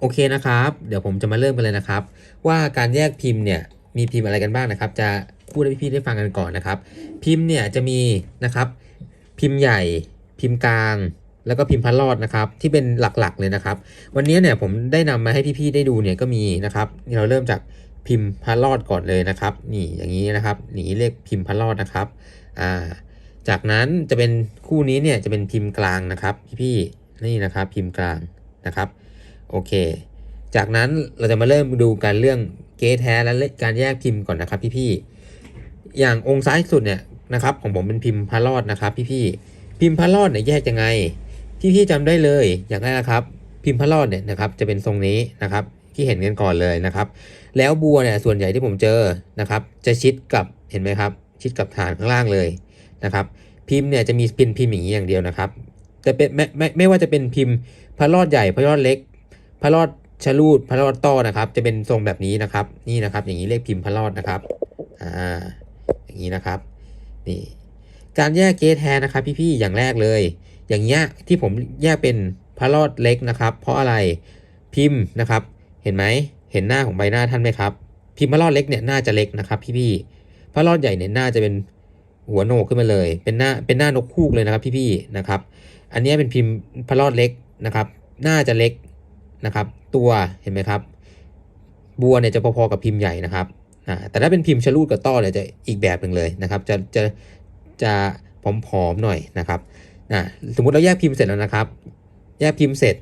โอเคนะครับ เดี๋ยวผมจะมาเริ่มกันเลยนะครับ ว่าการแยกพิมพ์เนี่ยมีพิมพ์อะไรกันบ้างนะครับ จะพูดให้พี่ได้ฟังกันก่อนนะครับ พิมพ์เนี่ยจะมีนะครับ พิมพ์ใหญ่ พิมพ์กลาง แล้วก็พิมพ์พันรอดนะครับ ที่เป็นหลักๆเลยนะครับ วันนี้เนี่ยผมได้นำมาให้พี่ๆได้ดูเนี่ยก็มีนะครับเราเริ่มจากพิมพ์พันรอดก่อนเลยนะครับ นี่อย่างนี้นะครับนี่เรียกพิมพ์พันรอดนะครับอ่าจากนั้นจะเป็นคู่นี้เนี่ยจะเป็นพิมพ์กลางนะครับ พี่ๆนี่นะครับ พิมพ์กลางนะครับ โอเค จากนั้นเราจะมาเริ่มดูการเรื่องเกทแท้และการแยกพิมพ์ก่อนนะครับพี่ๆ อย่างองค์ซ้ายสุดเนี่ยนะครับของผมเป็นพิมพ์พารอดนะครับพี่ๆ พิมพ์พารอดเนี่ยแยกยังไง พี่ๆจำได้เลยอย่างแรกนะครับ พิมพ์พารอดเนี่ยนะครับจะเป็นทรงนี้นะครับที่เห็นกันก่อนเลยนะครับ แล้วบัวเนี่ยส่วนใหญ่ที่ผมเจอนะครับ จะชิดกับเห็นไหมครับ ชิดกับฐานข้างล่างเลยนะครับ พิมพ์เนี่ยจะมีพิมพ์พิมพ์อย่างนี้อย่างเดียวนะครับแต่เป็นไม่ไม่ไม่ว่าจะเป็นพิมพ์พารอดใหญ่พารอดเล็ก พระรอดชะลูดพระรอดต้อนะครับ จะเป็นทรงแบบนี้นะครับ นี่นะครับ อย่างนี้เรียกพิมพ์พระรอดนะครับอ่าอย่างนี้นะครับนี่การแยกเกทแทนนะครับ พี่ๆอย่างแรกเลย อย่างเงี้ยที่ผมแยกเป็นพระรอดเล็กนะครับ เพราะอะไรพิมพ์นะครับ เห็นไหมเห็นหน้าของใบหน้าท่านไหมครับ พิมพ์พระรอดเล็กเนี่ยหน่าจะเล็กนะครับ พี่ๆพระรอดใหญ่เนี่ยหน่าจะเป็นหัวโหนกขึ้นมาเลย เป็นหน้าเป็นหน้านกคูกเลยนะครับ พี่ๆนะครับ อันนี้เป็นพิมพ์พระรอดเล็กนะครับ หน่าจะเล็ก นะครับ ตัวเห็นไหมครับ บัวเนี่ยจะพอๆกับพิมพ์ใหญ่นะครับแต่ถ้าเป็นพิมพ์ชะลูดกับต้อเนี่ยจะอีกแบบหนึ่งเลยนะครับ จะจะจะผอมๆหน่อยนะครับอ่าสมมุติเราแยกพิมพ์เสร็จแล้วนะครับ แยกพิมพ์เสร็จ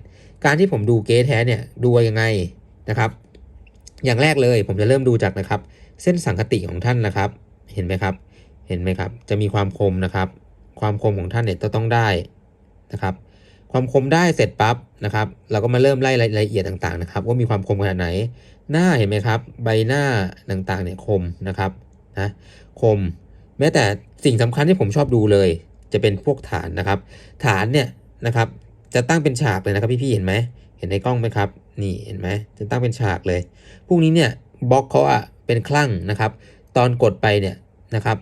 การที่ผมดูเกสแท้เนี่ยดูยังไงนะครับ อย่างแรกเลยผมจะเริ่มดูจากนะครับ เส้นสังคติของท่านนะครับ เห็นไหมครับ เห็นไหมครับ จะมีความคมนะครับ ความคมของท่านเนี่ยจะต้องได้นะครับ ความคมได้เสร็จปั๊บนะครับ เราก็มาเริ่มไล่รายละเอียดต่างๆนะครับ ว่ามีความคมขนาดไหน หน้าเห็นไหมครับ ใบหน้าต่างๆเนี่ยคมนะครับนะคม แม้แต่สิ่งสำคัญที่ผมชอบดูเลย จะเป็นพวกฐานนะครับ ฐานเนี่ยนะครับจะตั้งเป็นฉากเลยนะครับพี่ๆเห็นไหมเห็นในกล้องไหมครับ นี่เห็นไหมจะตั้งเป็นฉากเลย พวกนี้เนี่ยบล็อกเขาอะเป็นคลั่งนะครับ ตอนกดไปเนี่ยนะครับ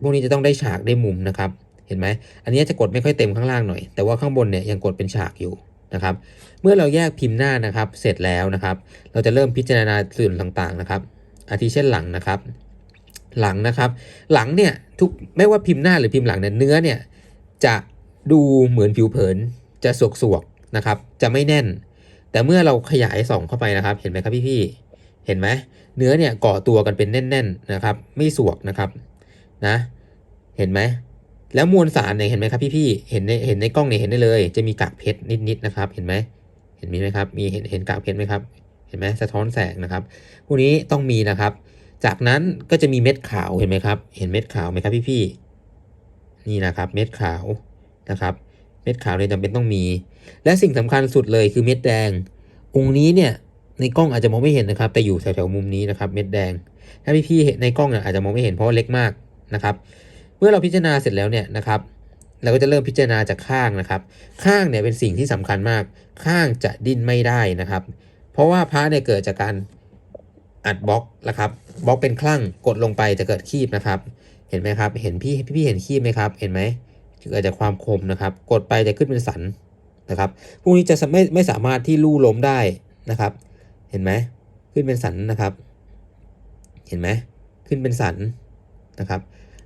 พวกนี้จะต้องได้ฉากได้มุมนะครับ เห็นไหมอันนี้จะกดไม่ค่อยเต็มข้างล่างหน่อย แต่ว่าข้างบนเนี่ยยังกดเป็นฉากอยู่นะครับ เมื่อเราแยกพิมพ์หน้านะครับ เสร็จแล้วนะครับ เราจะเริ่มพิจารณาส่วนต่างๆนะครับ อาทิเช่นหลังนะครับ หลังนะครับ หลังเนี่ยทุกไม่ว่าพิมพ์หน้าหรือพิมพ์หลังเนี่ยเนื้อเนี่ยจะดูเหมือนผิวเผินจะสวกๆนะครับ จะไม่แน่น แต่เมื่อเราขยายส่องเข้าไปนะครับ เห็นไหมครับพี่ๆเห็นไหมเนื้อเนี่ยก่อตัวกันเป็นแน่น ๆนะครับ ไม่สวกนะครับนะ เห็นไหม แล้วมวลสารเนี่ยเห็นไหมครับพี่ๆเห็นในเห็นในกล้องเนี่ยเห็นได้เลย จะมีกากเพชรนิดๆนะครับ เห็นไหมเห็นมีไหมครับมีเห็นเห็นกากเพชรไหมครับ เห็นไหมสะท้อนแสงนะครับพวกนี้ต้องมีนะครับ จากนั้นก็จะมีเม็ดขาวเห็นไหมครับ เห็นเม็ดขาวไหมครับพี่ๆนี่นะครับ เม็ดขาวนะครับ เม็ดขาวเนี่ยจำเป็นต้องมี และสิ่งสำคัญสุดเลยคือเม็ดแดง องค์นี้เนี่ยในกล้องอาจจะมองไม่เห็นนะครับ แต่อยู่แถวๆมุมนี้นะครับ เม็ดแดง ถ้าพี่ๆเห็นในกล้องเนี่ยอาจจะมองไม่เห็นเพราะเล็กมากนะครับ เมื่อเราพิจารณาเสร็จแล้วเนี่ยนะครับ เราก็จะเริ่มพิจารณาจากข้างนะครับ ข้างเนี่ยเป็นสิ่งที่สำคัญมาก ข้างจะดิ้นไม่ได้นะครับ เพราะว่าพระเนี่ยเกิดจากการอัดบล็อกนะครับบล็อกเป็นคลั่งกดลงไปจะเกิดคีบนะครับ เห็นไหมครับ เห็นพี่พี่เห็นคีบไหมครับ เห็นไหมเกิดจากความคมนะครับ กดไปจะขึ้นเป็นสันนะครับพวกนี้จะไม่ไม่สามารถที่ลู่ล้มได้นะครับ เห็นไหมขึ้นเป็นสันนะครับ เห็นไหมขึ้นเป็นสันนะครับ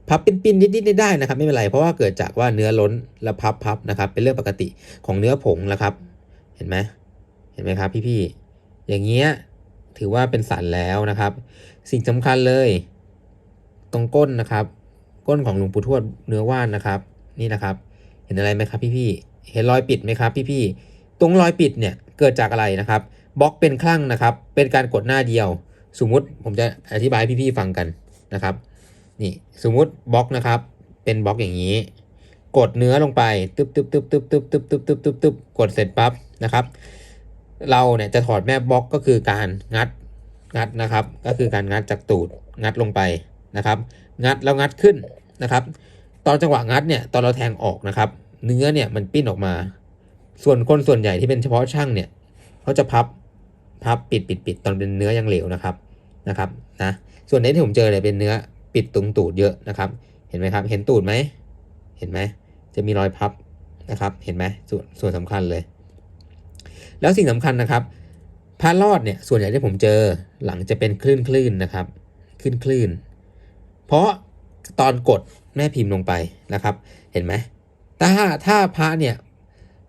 พับปิ้นๆนิดๆได้นะครับ ไม่เป็นไรเพราะว่าเกิดจากว่าเนื้อล้นแล้วพับพับนะครับ เป็นเรื่องปกติของเนื้อผงนะครับ เห็นไหมเห็นไหมครับ พี่ๆอย่างเงี้ยถือว่าเป็นสันแล้วนะครับ สิ่งสำคัญเลย ตรงก้นนะครับ ก้นของหลวงปู่ทวดเนื้อว่านนะครับ นี่นะครับ เห็นอะไรไหมครับ พี่ๆเห็นรอยปิดไหมครับ พี่ๆตรงรอยปิดเนี่ยเกิดจากอะไรนะครับบล็อกเป็นคลั่งนะครับ เป็นการกดหน้าเดียว สมมุติผมจะอธิบายพี่ๆฟังกันนะครับ นี่สมมุติบล็อกนะครับ เป็นบล็อกอย่างนี้ กดเนื้อลงไปตึ๊บตึ๊บตึ๊บตึ๊บตึ๊บตึ๊บตึ๊บตึ๊บตึ๊บตึ๊บกดเสร็จปั๊บนะครับ เราเนี่ยจะถอดแม่บล็อกก็คือการงัดงัดนะครับ ก็คือการงัดจากตูดงัดลงไปนะครับ งัดแล้วงัดขึ้นนะครับ ตอนจังหวะงัดเนี่ยตอนเราแทงออกนะครับ เนื้อเนี่ยมันปิ้นออกมา ส่วนคนส่วนใหญ่ที่เป็นเฉพาะช่างเนี่ยเขาจะพับพับปิดปิดปิดตอนเป็นเนื้อยังเหลวนะครับนะครับนะส่วนนี้ที่ผมเจอเนี่ยเป็นเนื้อ ปิดตรงตูดเยอะนะครับ เห็นไหมครับ เห็นตูดไหม เห็นไหม จะมีรอยพับนะครับ เห็นไหมส่วนส่วนสำคัญเลย แล้วสิ่งสำคัญนะครับพระรอดเนี่ยส่วนใหญ่ที่ผมเจอหลังจะเป็นคลื่นคลื่นๆนะครับคลื่นคลื่นๆเพราะตอนกดแม่พิมพ์ลงไปนะครับ เห็นไหมถ้าถ้าพระเนี่ย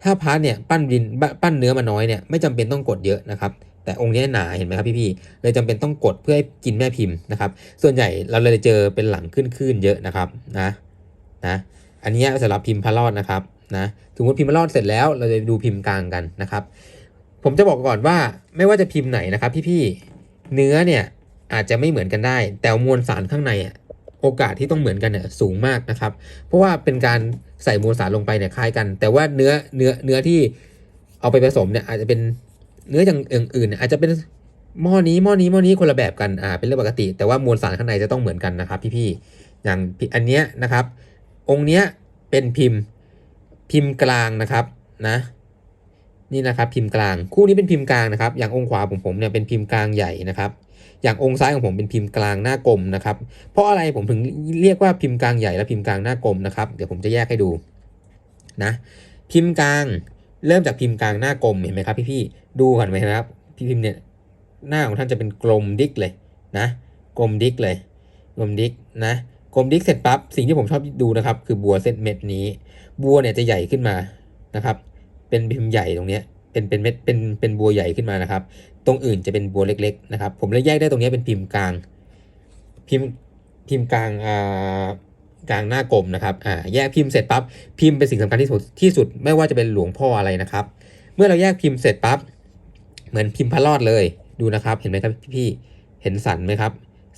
ถ้าพระเนี่ยปั้นดินปั้นเนื้อมาน้อยเนี่ยไม่จำเป็นต้องกดเยอะนะครับ แต่องค์นี้หนาเห็นไหมครับพี่ๆเลยจำเป็นต้องกดเพื่อให้กินแม่พิมพ์นะครับ ส่วนใหญ่เราเลยเจอเป็นหลังขึ้นขึ้นๆเยอะนะครับนะนะอันนี้สำหรับพิมพ์พระรอดนะครับนะสมมติพิมพ์พระรอดเสร็จแล้วเราจะดูพิมพ์กลางกันนะครับ ผมจะบอกก่อนว่าไม่ว่าจะพิมพ์ไหนนะครับพี่ๆเนื้อเนี่ยอาจจะไม่เหมือนกันได้ แต่มวลสารข้างในอะโอกาสที่ต้องเหมือนกันเนี่ยสูงมากนะครับ เพราะว่าเป็นการใส่มวลสารลงไปเนี่ยคล้ายกัน แต่ว่าเนื้อเนื้อเนื้อที่เอาไปผสมเนี่ยอาจจะเป็น เนื้ออย่างอื่นๆอาจจะเป็นหม้อนี้หม้อนี้หม้อนี้คนละแบบกันอ่าเป็นเรื่องปกติ แต่ว่ามวลสารข้างในจะต้องเหมือนกันนะครับ พี่ๆอย่างอันเนี้ยนะครับ องค์เนี้ยเป็นพิมพ์พิมพ์กลางนะครับนะนี่นะครับพิมพ์กลางคู่นี้เป็นพิมพ์กลางนะครับ อย่างองค์ขวาของผมเนี่ยเป็นพิมพ์กลางใหญ่นะครับ อย่างองค์ซ้ายของผมเป็นพิมพ์กลางหน้ากลมนะครับ เพราะอะไรผมถึงเรียกว่าพิมพ์กลางใหญ่และพิมพ์กลางหน้ากลมนะครับ เดี๋ยวผมจะแยกให้ดูนะพิมพ์กลาง เริ่มจากพิมพ์กลางหน้ากลมเห็นไหมครับพี่ๆดูก่อนไหมครับพี่พิมพ์เนี่ยหน้าของท่านจะเป็นกลมดิกเลยนะกลมดิกเลยกลมดิกนะกลมดิกเสร็จปั๊บสิ่งที่ผมชอบดูนะครับ คือบัวเส้นเม็ดนี้ บัวเนี่ยจะใหญ่ขึ้นมานะครับ เป็นพิมพ์ใหญ่ตรงเนี้ยเป็นเป็นเม็ดเป็นเป็นบัวใหญ่ขึ้นมานะครับ ตรงอื่นจะเป็นบัวเล็ก ๆ นะครับ ผมเลยแยกได้ตรงเนี้ยเป็นพิมพ์กลาง พิมพ์พิมพ์กลางอ่า กลางหน้ากลมนะครับอ่าแยกพิมพ์เสร็จปั๊บพิมพ์เป็นสิ่งสำคัญที่สุดที่สุดไม่ว่าจะเป็นหลวงพ่ออะไรนะครับ เมื่อเราแยกพิมพ์เสร็จปั๊บเหมือนพิมพ์พระรอดเลยดูนะครับ เห็นไหมครับพี่เห็นสันไหมครับ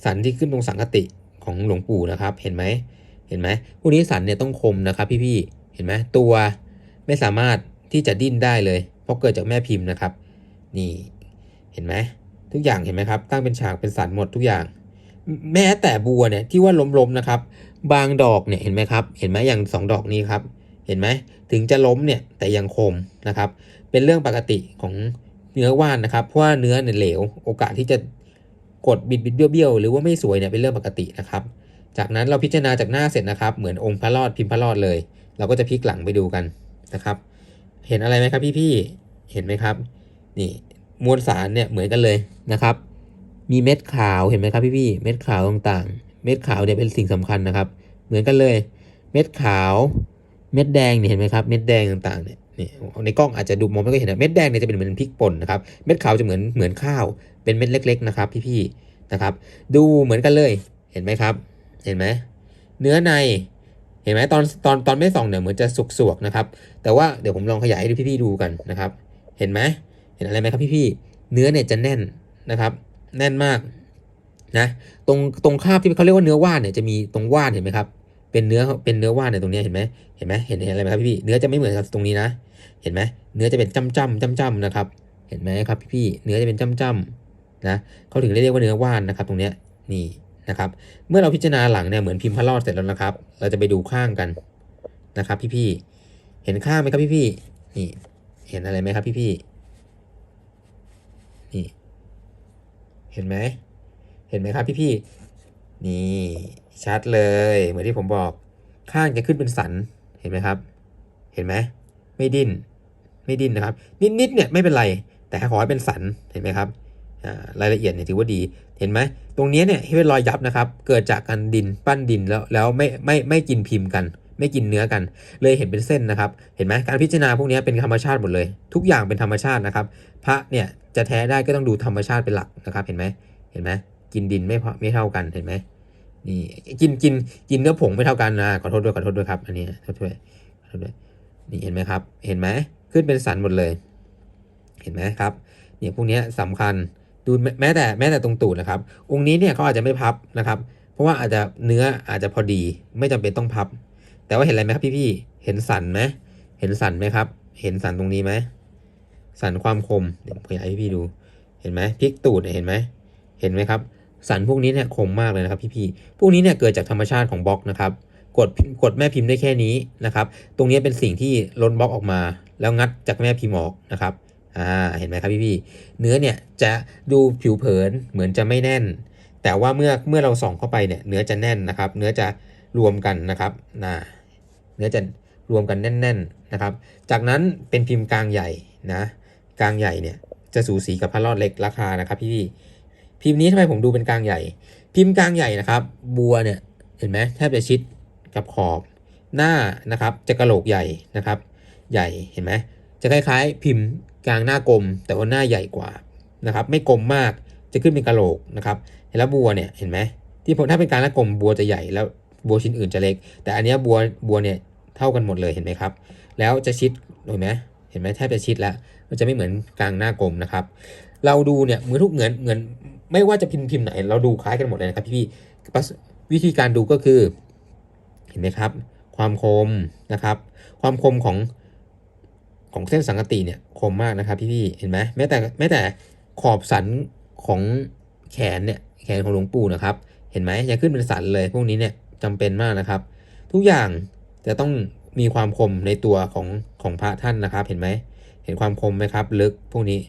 สันที่ขึ้นตรงสังคติของหลวงปู่นะครับ เห็นไหมเห็นไหมพวกนี้สันเนี่ยต้องคมนะครับ พี่ๆเห็นไหมตัวไม่สามารถที่จะดิ้นได้เลย เพราะเกิดจากแม่พิมพ์นะครับ นี่เห็นไหมทุกอย่างเห็นไหมครับ ตั้งเป็นฉากเป็นสันหมดทุกอย่าง แม้แต่บัวเนี่ยที่ว่าล้มๆนะครับ บางดอกเนี่ยเห็นไหมครับ เห็นไหมอย่างสองดอกนี้ครับ เห็นไหมถึงจะล้มเนี่ยแต่ยังคมนะครับ เป็นเรื่องปกติของเนื้อว่านนะครับเพราะว่าเนื้อเนี่ยเหลว โอกาสที่จะกดบิดบิดเบี้ยวเบี้ยวๆหรือว่าไม่สวยเนี่ยเป็นเรื่องปกตินะครับ จากนั้นเราพิจารณาจากหน้าเสร็จนะครับ เหมือนองค์พระรอดพิมพ์พระรอดเลย เราก็จะพลิกหลังไปดูกันนะครับ เห็นอะไรไหมครับพี่ๆเห็นไหมครับ นี่มวลสารเนี่ยเหมือนกันเลยนะครับ มีเม็ดขาวเห็นไหมครับพี่ๆเม็ดขาวต่างๆ เม็ดขาวเนี่ยเป็นสิ่งสำคัญนะครับ เหมือนกันเลย เม็ดขาว เม็ดแดงเนี่ยเห็นไหมครับ เม็ดแดงต่างๆเนี่ยนี่ในกล้องอาจจะดูมองไม่ค่อยเห็นนะเม็ดแดงเนี่ยจะเป็นเหมือนพริกป่นนะครับ เม็ดขาวจะเหมือนเหมือนข้าว เป็นเม็ดเล็ก ๆ นะครับ พี่ๆนะครับ ดูเหมือนกันเลย เห็นไหมครับ เห็นไหมเนื้อใน เห็นไหมตอนตอนตอนไม่ส่องเนี่ยเหมือนจะสุกๆนะครับ แต่ว่าเดี๋ยวผมลองขยายให้พี่ๆดูกันนะครับ เห็นไหมเห็นอะไรไหมครับพี่ๆเนื้อเนี่ยจะแน่นนะครับ แน่นมากนะตรงตรงคาบที่เขาเรียกว่าเนื้อว่านเนี่ยจะมีตรงว่านเห็นไหมครับเป็นเนื้อเป็นเนื้อว่านเนี่ยตรงนี้เห็นไหมเห็นไหมเห็นเห็นอะไรไหมครับพี่เนื้อจะไม่เหมือนกับตรงนี้นะ เห็นไหมเนื้อจะเป็นจ้ำจ้ำจ้ำจ้ำนะครับ เห็นไหมครับพี่ๆเนื้อจะเป็นจ้ำจ้ำนะเขาถึงเรียกว่าเนื้อว่านนะครับตรงเนี้ยนี่นะครับ เมื่อเราพิจารณาหลังเนี่ยเหมือนพิมพ์พระรอดเสร็จแล้วนะครับ เราจะไปดูข้างกันนะครับ พี่ๆเห็นข้างไหมครับพี่ๆนี่ เห็นอะไรไหมครับพี่ๆนี่ เห็นไหม เห็นไหมครับพี่ๆ นี่ ชัดเลย เหมือนที่ผมบอก ข้างจะขึ้นเป็นสัน เห็นไหมครับ เห็นไหม ไม่ดิ้น ไม่ดิ้นนะครับ นิดๆ เนี่ยไม่เป็นไร แต่ขอให้เป็นสัน เห็นไหมครับ รายละเอียดเนี่ยถือว่าดี เห็นไหม ตรงนี้เนี่ยที่เป็นรอยยับนะครับ เกิดจากการดินปั้นดินแล้วแล้วไม่ไม่ไม่กินพิมพ์กัน ไม่กินเนื้อกัน เลยเห็นเป็นเส้นนะครับ เห็นไหมการพิจารณาพวกนี้เป็นธรรมชาติหมดเลย ทุกอย่างเป็นธรรมชาตินะครับ พระเนี่ยจะแท้ได้ก็ต้องดูธรรมชาติเป็นหลักนะครับ เห็นไหมเห็นไหมกินดินไม่พอไม่เท่ากันเห็นไหมนี่กินกินกินเนื้อผงไม่เท่ากันนะขอโทษด้วยขอโทษด้วยครับอันนี้ขอโทษด้วยขอโทษด้วยนี่เห็นไหมครับ เห็นไหมขึ้นเป็นสันหมดเลย เห็นไหมครับเนี่ยพวกนี้สำคัญดูแม้แม้แต่แม้แต่ตรงตูดนะครับ องค์นี้เนี่ยเขาอาจจะไม่พับนะครับ เพราะว่าอาจจะเนื้ออาจจะพอดีไม่จำเป็นต้องพับ แต่ว่าเห็นอะไรไหมครับพี่ๆเห็นสันไหมเห็นสันไหมครับ เห็นสันตรงนี้ไหมสันความคมเดี๋ยวผมขยายให้พี่ดู เห็นไหมพลิกตูดเนี่ยเห็นไหมเห็นไหมครับ สันพวกนี้เนี่ยคมมากเลยนะครับพี่ๆพวกนี้เนี่ยเกิดจากธรรมชาติของบล็อกนะครับกดกดแม่พิมพ์ได้แค่นี้นะครับ ตรงนี้เป็นสิ่งที่ล้นบล็อกออกมา แล้วงัดจากแม่พิมพ์ออกนะครับอ่าเห็นไหมครับพี่ๆเนื้อเนี่ยจะดูผิวเผินเหมือนจะไม่แน่น แต่ว่าเมื่อเมื่อเราส่องเข้าไปเนี่ยเนื้อจะแน่นนะครับ เนื้อจะ รวมกันนะครับนะเนื้อจะรวมกันแน่น ๆนะครับ จากนั้นเป็นพิมพ์กลางใหญ่นะกลางใหญ่เนี่ยจะสูสีกับพระรอดเล็กราคานะครับพี่ๆพิมพ์นี้ทำไมผมดูเป็นกลางใหญ่ พิมพ์กลางใหญ่นะครับ บัวเนี่ยเห็นไหมแทบจะชิดกับขอบหน้านะครับจะกระโหลกใหญ่นะครับ ใหญ่เห็นไหมจะคล้ายๆ พิมพ์กลางหน้ากลม แต่ว่าหน้าใหญ่กว่านะครับไม่กลมมากจะขึ้นเป็นกระโหลกนะครับเห็นแล้วบัวเนี่ยเห็นไหมที่ผมถ้าเป็นการหน้ากลมบัวจะใหญ่แล้ว บัวชิ้นอื่นจะเล็ก แต่อันนี้บัวบัวเนี่ยเท่ากันหมดเลยเห็นไหมครับ แล้วจะชิดเห็นไหมเห็นไหมแทบจะชิดแล้วมันจะไม่เหมือนกลางหน้ากลมนะครับ เราดูเนี่ยเหมือนทุกเหมือนเหมือนไม่ว่าจะพิมพ์พิมพ์ไหน เราดูคล้ายกันหมดเลยนะครับพี่ๆประสวิธีการดูก็คือเห็นไหมครับ ความคมนะครับ ความคมของของเส้นสังกติเนี่ยคมมากนะครับพี่ๆเห็นไหมแม้แต่แม้แต่ขอบสันของแขนเนี่ยแขนของหลวงปู่นะครับ เห็นไหมยังขึ้นเป็นสันเลยพวกนี้เนี่ย จำเป็นมากนะครับ ทุกอย่างจะต้องมีความคมในตัวของของพระท่านนะครับ เห็นไหมเห็นความคมไหมครับ ลึกพวกนี้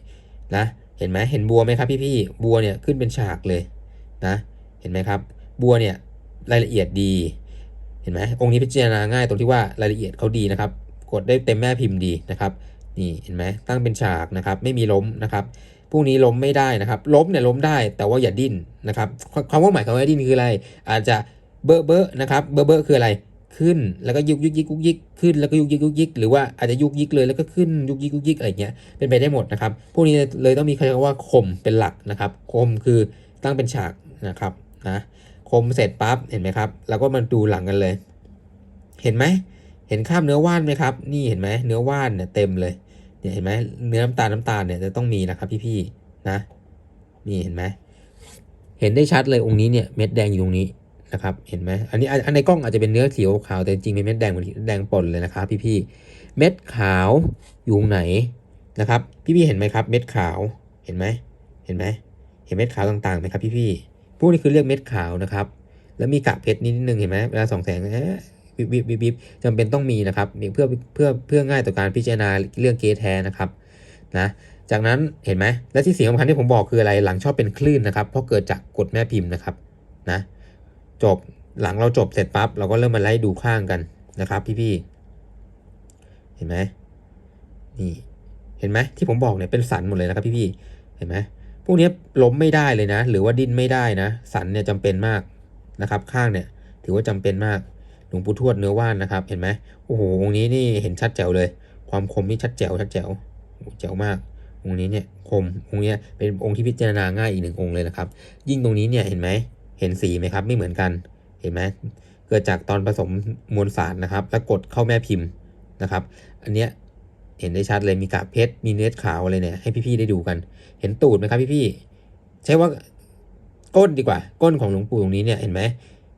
นะเห็นไหมเห็นบัวไหมครับพี่ๆบัวเนี่ยขึ้นเป็นฉากเลยนะเห็นไหมครับ บัวเนี่ยรายละเอียดดี เห็นไหมองค์นี้พิจารณาง่ายตรงที่ว่ารายละเอียดเขาดีนะครับ กดได้เต็มแม่พิมพ์ดีนะครับนี่เห็นไหมตั้งเป็นฉากนะครับ ไม่มีล้มนะครับพวกนี้ล้มไม่ได้นะครับ ล้มเนี่ยล้มได้แต่ว่าอย่าดิ้นนะครับคำว่าหมายคำว่าดิ้นคืออะไร อาจจะ เบอะเบอะนะครับเบอะเบอะคืออะไรขึ้นแล้วก็ยุกยิกยิกยุกยิกขึ้นแล้วก็ยุกยิกยุกยิกหรือว่าอาจจะยุกยิกเลยแล้วก็ขึ้นยุกยิกยุกยิกอะไรเงี้ยเป็นไปได้หมดนะครับพวกนี้เลยต้องมีคำว่าคมเป็นหลักนะครับคมคือตั้งเป็นฉากนะครับนะคมเสร็จปั๊บเห็นไหมครับเราก็มาดูหลังกันเลย เห็นไหมเห็นข้ามเนื้อว่านไหมครับ นี่เห็นไหมเนื้อว่านเนี่ยเต็มเลยเนี่ยเห็นไหมเนื้อน้ำตาลน้ำตาลเนี่ยจะต้องมีนะครับพี่ๆนะนี่เห็นไหมเห็นได้ชัดเลยองค์นี้เนี่ยเม็ดแดงอยู่ตรงนี้ นะครับ เห็นไหมอันนี้อันในกล้องอาจจะเป็นเนื้อเขียวขาวแต่จริงเป็นเม็ดแดงเหมือนแดงป่นเลยนะครับพี่ๆเม็ดขาวอยู่ไหนนะครับ พี่ๆเห็นไหมครับ เม็ดขาวเห็นไหมเห็นไหมเห็นเม็ดขาวต่างๆไหมครับพี่ๆพวกนี้คือเรียกเม็ดขาวนะครับ แล้วมีกากเพชรนิดนึงเห็นไหมเวลาส่องแสงเอ๊ะวิบวิบวิบวิบจำเป็นต้องมีนะครับมีเพื่อเพื่อเพื่อง่ายต่อการพิจารณาเรื่องเกทแท้นะครับนะจากนั้นเห็นไหมและที่สิ่งสำคัญที่ผมบอกคืออะไรหลังชอบเป็นคลื่นนะครับ เพราะเกิดจากกฎแม่พิมพ์นะครับนะ จบหลังเราจบเสร็จปั๊บเราก็เริ่มมาไล่ดูข้างกันนะครับ พี่ๆเห็นไหมนี่เห็นไหมที่ผมบอกเนี่ยเป็นสันหมดเลยนะครับพี่ๆเห็นไหมพวกนี้ล้มไม่ได้เลยนะ หรือว่าดิ้นไม่ได้นะ สันเนี่ยจำเป็นมากนะครับ ข้างเนี่ยถือว่าจำเป็นมากหลวงปู่ทวดเนื้อว่านนะครับ เห็นไหมโอ้โหองนี้นี่เห็นชัดแจ๋วเลย ความคมนี่ชัดแจ๋วชัดแจ๋วแจ๋วมากองนี้เนี่ยคมองนี้เป็นองค์ที่พิจารณาง่ายอีกหนึ่งองค์เลยนะครับ ยิ่งตรงนี้เนี่ยเห็นไหม เห็นสีไหมครับ ไม่เหมือนกัน เห็นไหมเกิดจากตอนผสมมวลสารนะครับ แล้วกดเข้าแม่พิมพ์นะครับ อันเนี้ยเห็นได้ชัดเลยมีกากเพชร มีเนื้อขาวอะไรเนี่ยให้พี่ๆได้ดูกัน เห็นตูดไหมครับพี่ๆใช่ว่าก้นดีกว่า ก้นของหลวงปู่ตรงนี้เนี่ยเห็นไหม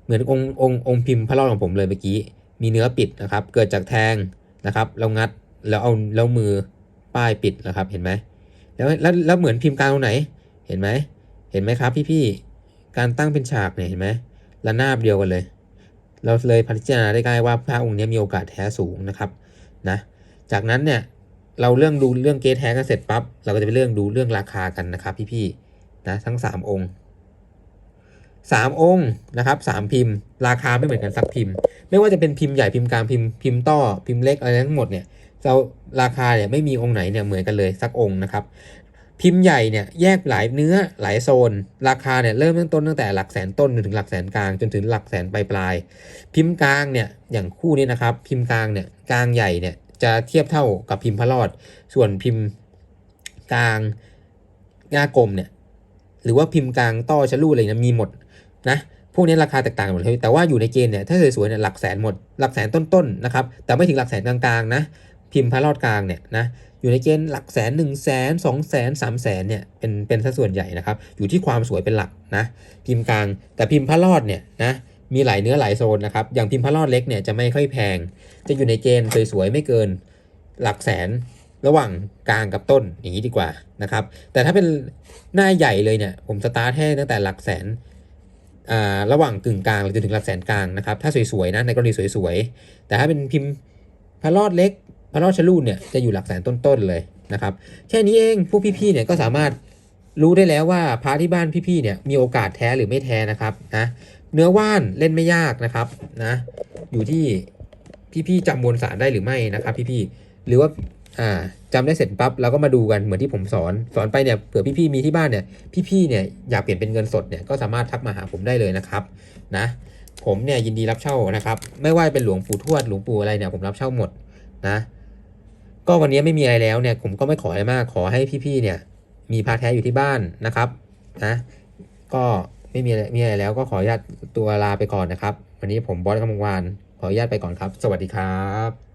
เหมือนองค์องค์องค์พิมพ์พระรอดของผมเลยเมื่อกี้ มีเนื้อปิดนะครับ เกิดจากแทงนะครับแล้วงัดแล้วเอาแล้วมือป้ายปิดนะครับ เห็นไหมแล้วแล้วแล้วเหมือนพิมพ์กลางตรงไหน เห็นไหมเห็นไหมครับพี่ๆ การตั้งเป็นฉากเนี่ยเห็นไหมระนาบเดียวกันเลย เราเลยพิจารณาได้ง่ายว่าพระองค์นี้มีโอกาสแท้สูงนะครับนะจากนั้นเนี่ยเราเรื่องดูเรื่องเกทแท้กันเสร็จปั๊บเราก็จะไปเรื่องดูเรื่องราคากันนะครับพี่ๆนะทั้งสามองค์สามองค์นะครับสามพิมพ์ ราคาไม่เหมือนกันสักพิมพ์ ไม่ว่าจะเป็นพิมพ์ใหญ่พิมพ์กลางพิมพ์พิมพ์ต้อพิมพ์เล็กอะไรทั้งหมดเนี่ยเราราคาเนี่ยไม่มีองค์ไหนเนี่ยเหมือนกันเลยสักองค์นะครับ พิมพ์ใหญ่เนี่ยแยกหลายเนื้อหลายโซน ราคาเนี่ยเริ่มตั้งต้นตั้งแต่หลักแสนต้นจนถึงหลักแสนกลางจนถึงหลักแสนปลายปลายพิมพ์กลางเนี่ยอย่างคู่นี้นะครับ พิมพ์กลางเนี่ยกลางใหญ่เนี่ยจะเทียบเท่ากับพิมพ์พระรอด ส่วนพิมพ์กลางหน้ากลมเนี่ยหรือว่าพิมพ์กลางต้อชะลูอะไรเนี่ยมีหมดนะพวกนี้ราคาแตกต่างกันหมดเลยแต่ว่าอยู่ในเกณฑ์เนี่ยถ้าสวยๆเนี่ยหลักแสนหมดหลักแสนต้นๆนะครับแต่ไม่ถึงหลักแสนกลางๆนะพิมพ์พระรอดกลางเนี่ยนะ อยู่ในเกณฑ์หลักแสน1นึ่งแสนสองแสนสามแสนเนี่ยเป็นเป็นสัดส่วนใหญ่นะครับ อยู่ที่ความสวยเป็นหลักนะ พิมพ์กลาง แต่พิมพ์พระรอดเนี่ยนะมีหลายเนื้อหลายโซนนะครับ อย่างพิมพ์พระรอดเล็กเนี่ยจะไม่ค่อยแพง จะอยู่ในเกณฑ์สวยๆไม่เกินหลักแสนระหว่างกลางกับต้นอย่างนี้ดีกว่านะครับ แต่ถ้าเป็นหน้าใหญ่เลยเนี่ยผมสตาร์ทให้ตั้งแต่หลักแสนอ่าระหว่างกึ่งกลางจนถึงหลักแสนกลางนะครับ ถ้าสวยๆนะในกรณีสวยๆ แต่ถ้าเป็นพิมพ์พระรอดเล็ก พระรอชลูดเนี่ยจะอยู่หลักแสนต้นๆเลยนะครับ แค่นี้เองพวกพี่ๆเนี่ยก็สามารถรู้ได้แล้วว่าพระที่บ้านพี่ๆเนี่ยมีโอกาสแท้หรือไม่แท้นะครับนะเนื้อว่านเล่นไม่ยากนะครับนะอยู่ที่พี่ๆจำมวลสารได้หรือไม่นะครับ พี่ๆหรือว่าอ่าจำได้เสร็จปั๊บเราก็มาดูกันเหมือนที่ผมสอนสอนไปเนี่ยเผื่อพี่ๆมีที่บ้านเนี่ยพี่ๆเนี่ยอยากเปลี่ยนเป็นเงินสดเนี่ยก็สามารถทักมาหาผมได้เลยนะครับนะผมเนี่ยยินดีรับเช่านะครับ ไม่ว่าเป็นหลวงปู่ทวดหลวงปู่อะไรเนี่ยผมรับเช่าหมดนะ ก็วันนี้ไม่มีอะไรแล้วเนี่ยผมก็ไม่ขออะไรมากขอให้พี่ๆเนี่ยมีพาแท้อยู่ที่บ้านนะครับนะก็ไม่มีอะไรมีอะไรแล้วก็ขออนุญาตตัวลาไปก่อนนะครับ วันนี้ผมบอสกำลังวานขออนุญาตไปก่อนครับ สวัสดีครับ